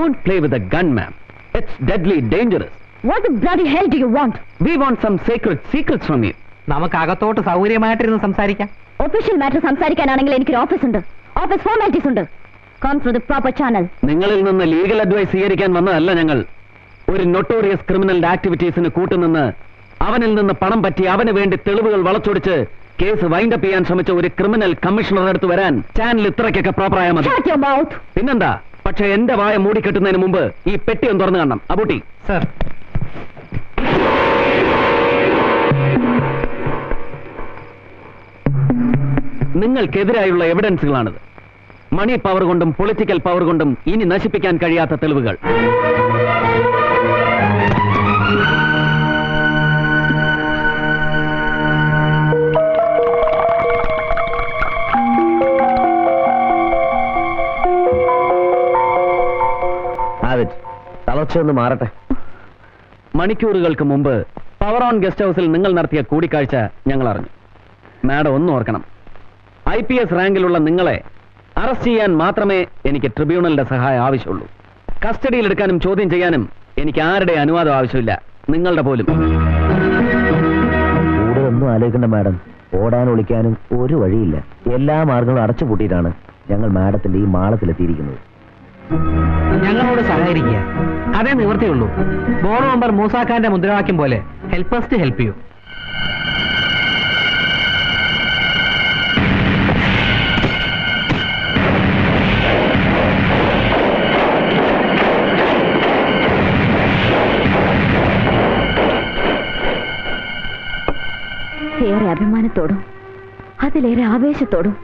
not play with a gun, ma'am. It's deadly dangerous. What the bloody hell do you want? We want some sacred secrets from you. നമുക്ക് അകത്തോട്ട് സൗകര്യമായിട്ടിരുന്ന് സംസാരിക്കാം official matter സംസാരിക്കാനാണെങ്കിൽ എനിക്കൊരു office ഉണ്ട് office formalities ഉണ്ട് come through the proper channel നിങ്ങളിൽ നിന്ന് legal advice സ്വീകരിക്കാൻ വന്നതല്ല ഞങ്ങൾ ഒരു നൊട്ടോറിയസ് ക്രിമിനൽ ആക്ടിവിറ്റീസിന് കൂട്ടുനിന്ന് അവനിൽ നിന്ന് പണം പറ്റി അവന് വേണ്ടി തെളിവുകൾ വളച്ചൊടിച്ച് കേസ് വൈൻഡപ്പ് ചെയ്യാൻ ശ്രമിച്ച ഒരു ക്രിമിനൽ കമ്മീഷണറുടെ അടുത്ത് വരാൻ ചാനൽ ഇത്രയ്ക്കൊക്കെ പ്രോപ്പറായ മതി Shut your mouth. പിന്നെന്താ പക്ഷെ എന്റെ വായ മൂടിക്കെട്ടുന്നതിന് മുമ്പ് ഈ പെട്ടി ഒന്ന് തുറന്നു കാണണം. അബൂട്ടി. സർ. നിങ്ങൾക്കെതിരായുള്ള എവിഡൻസുകളാണിത് മണി പവർ കൊണ്ടും പൊളിറ്റിക്കൽ പവർ കൊണ്ടും ഇനി നശിപ്പിക്കാൻ കഴിയാത്ത തെളിവുകൾ. തളർച്ചയൊന്ന് മാറട്ടെ. മണിക്കൂറുകൾക്ക് മുമ്പ് പവർ ഓൺ ഗസ്റ്റ് ഹൗസിൽ നിങ്ങൾ നടത്തിയ കൂടിക്കാഴ്ച ഞങ്ങൾ അറിഞ്ഞു മാഡം ഒന്നും ഓർക്കണം. ഐ പി എസ് റാങ്കിലുള്ള നിങ്ങളെ അറസ്റ്റ് ചെയ്യാൻ മാത്രമേ എനിക്ക് ട്രിബ്യൂണലിന്റെ സഹായം ആവശ്യമുള്ളൂ. കസ്റ്റഡിയിൽ എടുക്കാനും ചോദ്യം ചെയ്യാനും എനിക്ക് ആരുടെ അനുവാദം ആവശ്യമില്ല. നിങ്ങളുടെ പോലും. കൂടുതലൊന്നും ആലോചിക്കണ്ട മാഡം. ഓടാൻ ഒളിക്കാനും ഒരു വഴിയില്ല. എല്ലാ മാർഗങ്ങളും അടച്ചുപൂട്ടിയിട്ടാണ് ഞങ്ങൾ മാഡത്തിന്റെ ഈ മാളത്തിലെത്തിയിരിക്കുന്നത്. ഞങ്ങളോട് സഹകരിക്കുക. അതേ നിവൃത്തിയുള്ളൂ ബോർഡ് മെമ്പർ മൂസാഖാന്റെ മുദ്രാവാക്യം പോലെ ഹെൽപ്പേഴ്സ് ഹെൽപ്പ് യു ഏറെ അഭിമാനത്തോടും അതിലേറെ ആവേശത്തോടും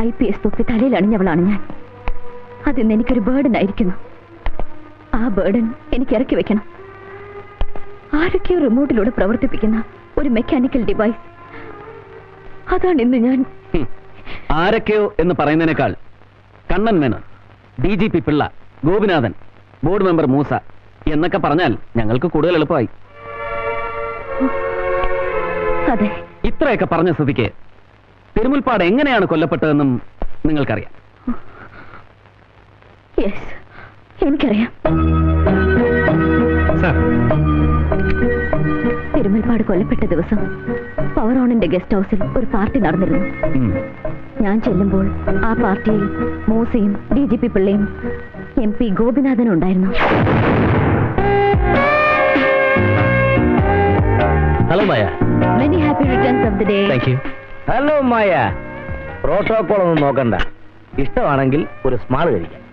ഐ പി എസ് തൊപ്പി തലയിൽ അണിഞ്ഞവളാണ് ഞാൻ. അതിന്ന് എനിക്കൊരു ബേർഡൻ ആയിരിക്കുന്നു. ആ ബേർഡൻ എനിക്ക് ഇറക്കി വെക്കണം. ആരൊക്കെയോ റിമോട്ടിലൂടെ പ്രവർത്തിപ്പിക്കുന്ന ഒരു മെക്കാനിക്കൽ ഡിവൈസ് അതാണ് ഇന്ന് ഞാൻ. ആരൊക്കെയോ എന്ന് പറയുന്നതിനേക്കാൾ Kannan Menon D G P Pillai Gopinathan board member Moosa എന്നൊക്കെ പറഞ്ഞാൽ ഞങ്ങൾക്ക് കൂടുതൽ എളുപ്പമായി. അതെ. ഇത്രയൊക്കെ പറഞ്ഞ സ്ഥിതിക്ക് തിരുമുൽപ്പാട് എങ്ങനെയാണ് കൊല്ലപ്പെട്ടതെന്നും നിങ്ങൾക്കറിയാം. യെസ് എനിക്കറിയാം. സർ. തിരുമൽപ്പാട് കൊല്ലപ്പെട്ട ദിവസം പവർ ഓണിന്റെ ഗസ്റ്റ് ഹൗസിൽ ഒരു പാർട്ടി നടന്നിരുന്നു. ഞാൻ ചെല്ലുമ്പോൾ ആ പാർട്ടിയിൽ മൂസയും ഡി ജി പി പിള്ളയും എം പി ഗോപിനാഥനും ഉണ്ടായിരുന്നു. Hello Maya many happy returns of the day hello Maya protocol ഒന്നും നോക്കണ്ട. ഇഷ്ടമാണെങ്കിൽ ഒരു സ്മാൾ കഴിക്കാം.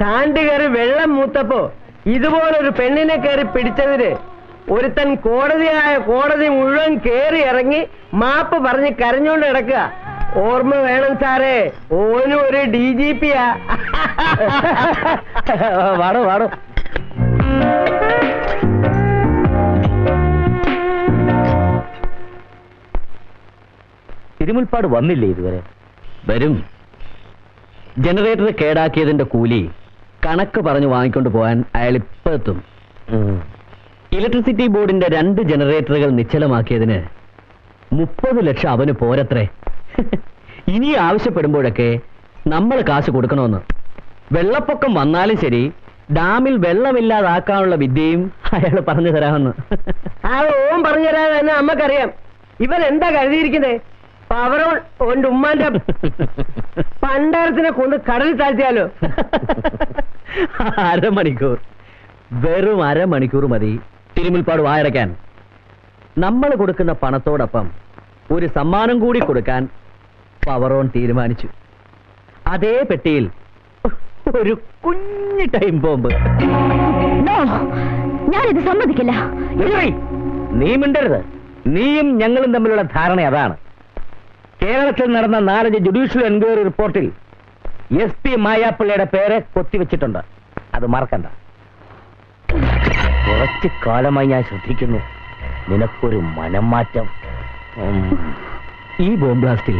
ചാണ്ട് കയറി വെള്ളം മൂത്തപ്പോ ഇതുപോലൊരു പെണ്ണിനെ കയറി പിടിച്ചതിന് ഒരുത്തൻ കോടതിയായ കോടതി മുഴുവൻ കയറി ഇറങ്ങി മാപ്പ് പറഞ്ഞ് കരഞ്ഞുകൊണ്ട് കിടക്കുക ഓർമ്മ വേണം സാറേ. ഓനും ഒരു ഡി ജി പിയാ. വാടോ വാടോ. തിരുമുൽപ്പാട് വന്നില്ലേ ഇതുവരെ? വരും. ജനറേറ്റർ കേടാക്കിയതിന്റെ കൂലി കണക്ക് പറഞ്ഞു വാങ്ങിക്കൊണ്ട് പോകാൻ അയാൾ ഇപ്പൊ എത്തും ഇലക്ട്രിസിറ്റി ബോർഡിന്റെ രണ്ട് ജനറേറ്ററുകൾ നിശ്ചലമാക്കിയതിന് മുപ്പത് ലക്ഷം അവന് പോരത്രേ. ഇനി ആവശ്യപ്പെടുമ്പോഴൊക്കെ നമ്മൾ കാശ് കൊടുക്കണമെന്ന് വെള്ളപ്പൊക്കം വന്നാലും ശരി ഡാമിൽ വെള്ളമില്ലാതാക്കാനുള്ള വിദ്യയും അയാൾ പറഞ്ഞു തരാമെന്ന്. ആ ഓം പറഞ്ഞുതരാതെ തന്നെ നമ്മക്കറിയാം ഇവൻ എന്താ കരുതിയിരിക്കുന്നത് പവറോ ഓന്റെ ഉമ്മാന്റെ പണ്ടാരത്തിനെ കൊണ്ട് കടലിൽ താഴ്ത്തിയാലോ? അരമണിക്കൂർ. വെറും അരമണിക്കൂർ മതി. തിരുമുൽപ്പാട് വായടയ്ക്കാൻ. നമ്മൾ കൊടുക്കുന്ന പണത്തോടൊപ്പം ഒരു സമ്മാനം കൂടി കൊടുക്കാൻ പവറോൺ തീരുമാനിച്ചു. അതേ പെട്ടിയിൽ ഒരു കുഞ്ഞു ടൈം ബോംബ്. നോ ഞാനിത് സമ്മതിക്കില്ല. നീ മിണ്ടരുത്. നീയും ഞങ്ങളും തമ്മിലുള്ള ധാരണ അതാണ്. കേരളത്തിൽ നടന്ന നാലഞ്ച് ജുഡീഷ്യൽ എൻക്വയറി റിപ്പോർട്ടിൽ എസ് പി മായാപ്പിള്ളയുടെ പേര് കൊത്തിവെച്ചിട്ടുണ്ട്. അത് മറക്കണ്ട. കുറച്ച് കാലമായി ഞാൻ ശ്രദ്ധിക്കുന്നു. നിനക്കൊരു മനം മാറ്റം ഈ ബോംബ് ബ്ലാസ്റ്റിൽ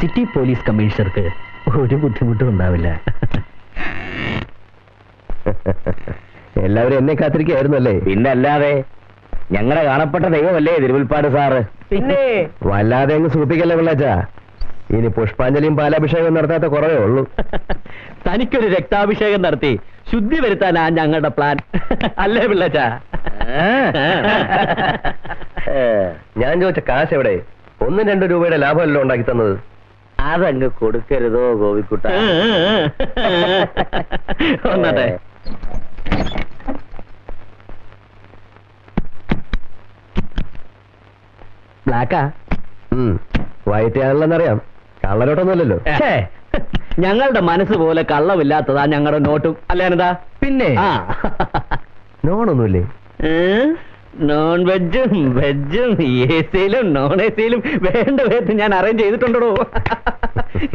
സിറ്റി പോലീസ് കമ്മീഷണർക്ക് ഒരു ബുദ്ധിമുട്ടും ഉണ്ടാവില്ല. എല്ലാവരും എന്നെ കാത്തിരിക്കുകയായിരുന്നല്ലേ? പിന്നെ അല്ലാതെ ഞങ്ങളെ കാണപ്പെട്ട ദൈവമല്ലേ തിരുവിൽപ്പാട് സാറ്? പിന്നെ? വല്ലാതെ അങ്ങ് സൂപ്പിക്കല്ലേ പിള്ളാച്ച? ഇനി പുഷ്പാഞ്ജലിയും പാലാഭിഷേകം നടത്താത്ത കുറവേ ഉള്ളൂ. തനിക്കൊരു രക്താഭിഷേകം നടത്തി ശുദ്ധി വരുത്താനാ ഞങ്ങളുടെ പ്ലാൻ. അല്ലേ പിള്ളച്ച? ഞാൻ ചോദിച്ച കാശ് എവിടെ? ഒന്നും രണ്ടു രൂപയുടെ ലാഭമല്ലോ ഉണ്ടാക്കി തന്നത്. അതങ്ങ് കൊടുക്കരുതോ ഗോപിക്കുട്ട. ബ്ലാക്കാ വൈറ്റാണല്ലെന്നറിയാം കള്ളനോട്ടൊന്നുമല്ലല്ലോ. ഛേ, ഞങ്ങളുടെ മനസ്സ് പോലെ കള്ളമില്ലാത്തതാ ഞങ്ങളുടെ നോട്ടും. അല്ലേ അനന്താ പിന്നെ? ആ. നോണൊന്നുമില്ലേ? നോൺ വെജും വെജും എ സിയിലും നോൺ എ സിയിലും വേണ്ട വിധത്തിൽ ഞാൻ അറേഞ്ച് ചെയ്തിട്ടുണ്ടോ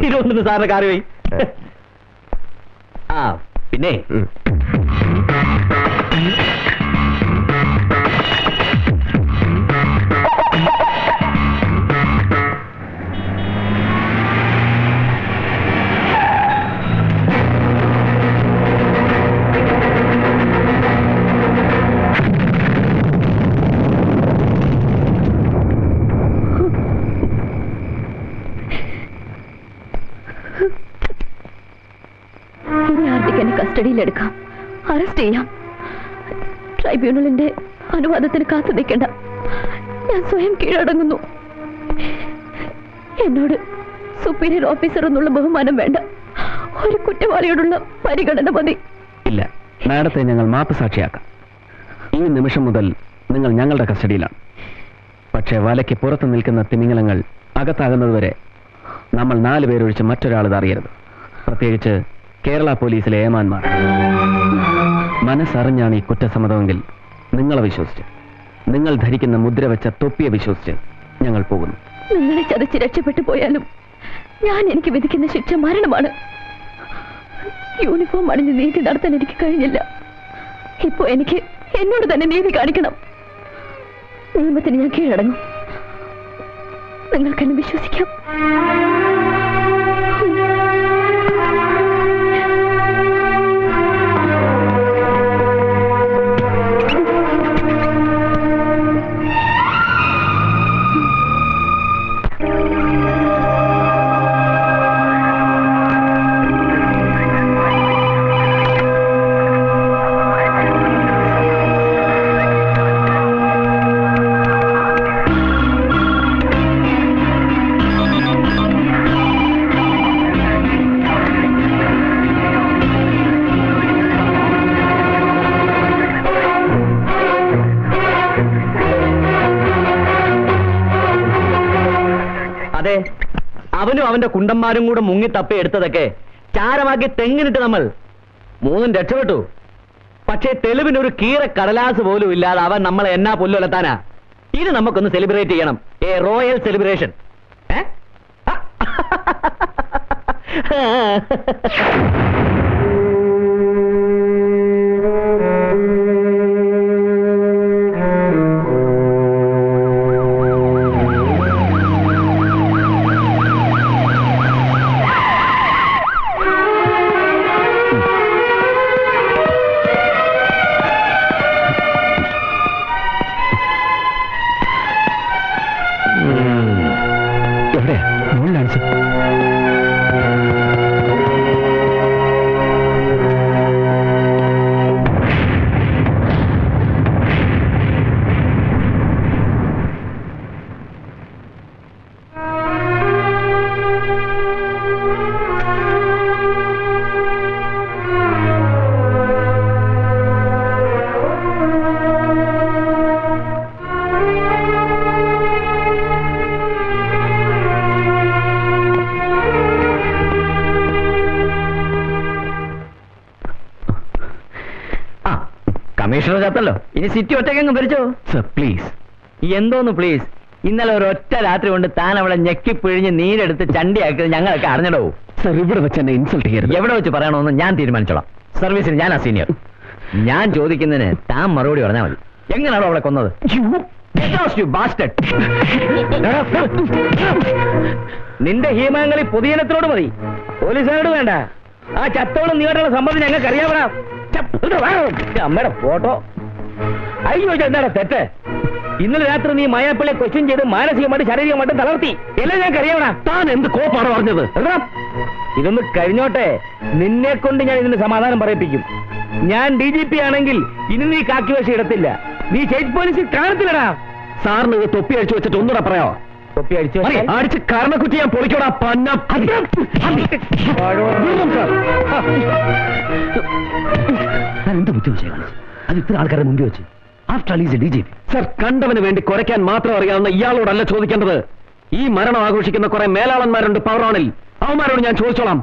ഇരുപത്തൊന്ന് സാറിന്റെ കാര്യം പോയി ആ പിന്നെ? കസ്റ്റഡിയിലെടുക്കാം അറസ്റ്റ് ചെയ്യാം. ട്രൈബ്യൂണലിന്റെ അനുവാദത്തിന് കാത്തു നിൽക്കണ്ട. ഞാൻ സ്വയം കീഴടങ്ങുന്നു. എന്നോട് സുപ്പീരിയർ ഓഫീസർ എന്നുള്ള ബഹുമാനം വേണ്ട. ഒരു കുറ്റവാളിയോടുള്ള പരിഗണന മതി. ഇല്ല മാഡത്തെ ഞങ്ങൾ മാപ്പ് സാക്ഷിയാക്കാം. ഈ നിമിഷം മുതൽ നിങ്ങൾ ഞങ്ങളുടെ കസ്റ്റഡിയിലാണ്. പക്ഷേ വലയ്ക്ക് പുറത്ത് നിൽക്കുന്ന തിമിംഗലങ്ങൾ അകത്താകുന്നതുവരെ നമ്മൾ നാല് പേരൊഴിച്ച് മറ്റൊരാൾ അറിയരുത്. പ്രത്യേകിച്ച് കേരള പോലീസിലെ ഏമാന്മാർ. മനസ്സറിഞ്ഞാണ് ഈ കുറ്റസമ്മതമെങ്കിൽ നിങ്ങളെ വിശ്വസിച്ച് നിങ്ങൾ ധരിക്കുന്ന മുദ്ര വെച്ച തൊപ്പിയെ വിശ്വസിച്ച് ഞങ്ങൾ പോകുന്നു. നിങ്ങളെ ചതച്ച് രക്ഷപ്പെട്ടു പോയാലും ഞാൻ എനിക്ക് വിധിക്കുന്ന ശിക്ഷ മരണമാണ്. യൂണിഫോം അണിഞ്ഞ് നീതി നടത്താൻ എനിക്ക് കഴിഞ്ഞില്ല. ഇപ്പോ എനിക്ക് എന്നോട് തന്നെ നീതി കാണിക്കണം. നിയമത്തിന് ഞാൻ കീഴടങ്ങും. നിങ്ങൾക്കെന്നെ വിശ്വസിക്കാം. അവനും അവന്റെ കുണ്ടന്മാരും കൂടെ മുങ്ങി തപ്പി എടുത്തതൊക്കെ ചാരമാക്കി തെങ്ങിനിട്ട് നമ്മൾ. മൂന്നും രക്ഷപ്പെട്ടു. പക്ഷേ തെളിവിനൊരു കീറ കടലാസ് പോലും ഇല്ലാതെ അവൻ നമ്മളെ എന്നാ പുല്ലുലത്താനാ ഇത് നമുക്കൊന്ന് സെലിബ്രേറ്റ് ചെയ്യണം. ഏ റോയൽ സെലിബ്രേഷൻ എവിടെ കമ്മീഷണർ ഇനി സിറ്റി ഒറ്റയ്ക്കങ്ങ് ഭരിച്ചോ? സർ പ്ലീസ് എന്തോന്ന് പ്ലീസ് ഇന്നലെ ഒരു ഒറ്റ രാത്രി കൊണ്ട് താൻ അവളെ ഞെക്കി പിഴിഞ്ഞ് നീരെടുത്ത് ചണ്ടിയാക്കിയത് ഞങ്ങളൊക്കെ അറിഞ്ഞടോ? സർ ഇവിടെ വെച്ച് എന്നെ ഇൻസൾട്ട് ചെയ്യരുത്. എവിടെ വെച്ച് പറയണമെന്ന് ഞാൻ തീരുമാനിച്ചോളാം. സർവീസിന് ഞാനാ സീനിയർ ഞാൻ ചോദിക്കുന്നതിന് താൻ മറുപടി പറഞ്ഞാൽ മതി. എങ്ങനെയാണോ അവളെ കൊന്നത്. നിന്റെ ഹീമാങ്ങളി പൊതുജനത്തിനോട് മതി. പോലീസുകാരോട് വേണ്ട. ആ ചത്തോളം നീട്ടുള്ള സംബന്ധം ഞങ്ങൾക്ക് അറിയാവണം അമ്മയുടെ ഫോട്ടോ. അയ്യോ എന്താടാ തെറ്റ്? ഇന്നലെ രാത്രി നീ മായാപ്പിളെ ക്വസ്റ്റ്യൻ ചെയ്ത് മാനസികമായിട്ട് ശാരീരികമായിട്ടും തളർത്തി. എല്ലാം ഞാൻ അറിയാവണ താൻ എന്ത് കോപ്പാണ് പറഞ്ഞത്? ഇതൊന്ന് കഴിഞ്ഞോട്ടെ. നിന്നെ കൊണ്ട് ഞാൻ ഇതിന് സമാധാനം പറയിപ്പിക്കും. ഞാൻ ഡി ജി പി ആണെങ്കിൽ ഇനി നീ കാക്കിവേഷം ഇടത്തില്ല. നീ സ്റ്റേറ്റ് പോലീസിൽ കാണത്തില്ലടാ. സാറിന് ഇത് തൊപ്പി അടിച്ചു വെച്ചിട്ട് ഒന്നുകൂടെ പറയാോ തൊപ്പി അടിച്ചു അടിച്ച് കരണക്കുറ്റി ഞാൻ പൊളിക്കോടാ പന്ന എന്ത് ബുദ്ധിമുട്ട് അത് ഇത്ര ആൾക്കാരെ മുമ്പിൽ വെച്ച്. After is D G P sir കണ്ടവന് വേണ്ടി കുറയ്ക്കാൻ മാത്രം അറിയാവുന്ന ഇയാളോടല്ല ചോദിക്കേണ്ടത്. ഈ മരണം ആഘോഷിക്കുന്ന കുറെ മേലാളന്മാരുണ്ട് പവറാണിൽ അവന്മാരോട് ഞാൻ ചോദിച്ചോളാം.